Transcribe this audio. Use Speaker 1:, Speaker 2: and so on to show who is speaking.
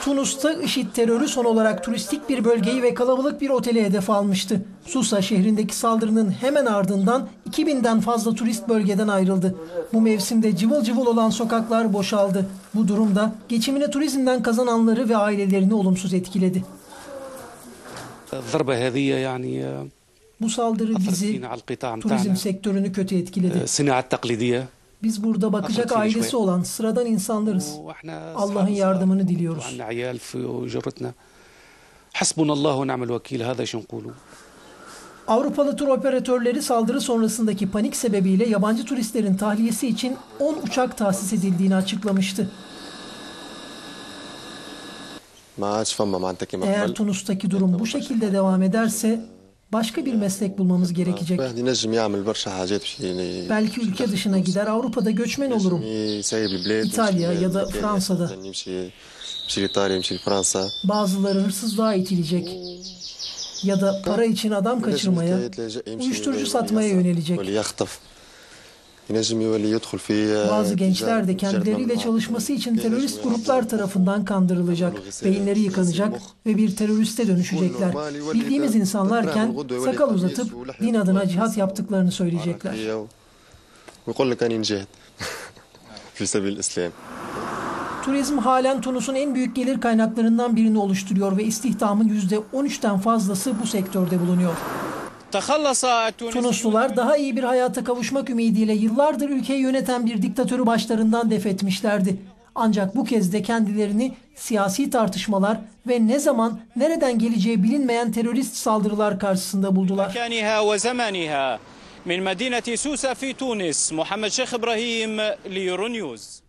Speaker 1: Tunus'ta IŞİD terörü son olarak turistik bir bölgeyi ve kalabalık bir oteli hedef almıştı. Susa şehrindeki saldırının hemen ardından 2000'den fazla turist bölgeden ayrıldı. Bu mevsimde cıvıl cıvıl olan sokaklar boşaldı. Bu durumda geçimini turizmden kazananları ve ailelerini olumsuz etkiledi. Bu saldırı bizi, turizm sektörünü kötü etkiledi. Biz burada bakacak ailesi olan sıradan insanlarız. Allah'ın yardımını diliyoruz. Avrupalı tur operatörleri saldırı sonrasındaki panik sebebiyle yabancı turistlerin tahliyesi için 10 uçak tahsis edildiğini açıklamıştı. Eğer Tunus'taki durum bu şekilde devam ederse Başka bir meslek bulmamız gerekecek. Belki ülke dışına gider, Avrupa'da göçmen olurum.
Speaker 2: İtalya ya da Fransa'da.
Speaker 1: Bazıları hırsızlığa itilecek ya da para için adam kaçırmaya, uyuşturucu satmaya yönelecek. Bazı gençler de kendileriyle çalışması için terörist gruplar tarafından kandırılacak, beyinleri yıkanacak ve bir teröriste dönüşecekler. Bildiğimiz insanlarken sakal uzatıp din adına cihat yaptıklarını söyleyecekler. Turizm halen Tunus'un en büyük gelir kaynaklarından birini oluşturuyor ve istihdamın %13'ten fazlası bu sektörde bulunuyor.
Speaker 3: تخلص التونسيون
Speaker 1: Tunuslular daha iyi bir hayata kavuşmak ümidiyle yıllardır ülkeyi yöneten bir diktatörü başlarından def etmişlerdi. Ancak bu kez de kendilerini siyasi tartışmalar ve ne zaman nereden geleceği bilinmeyen terörist saldırılar karşısında buldular.
Speaker 3: مكانها وزمانها من مدينة سوسة في تونس محمد شيخ إبراهيم ليورو نيوز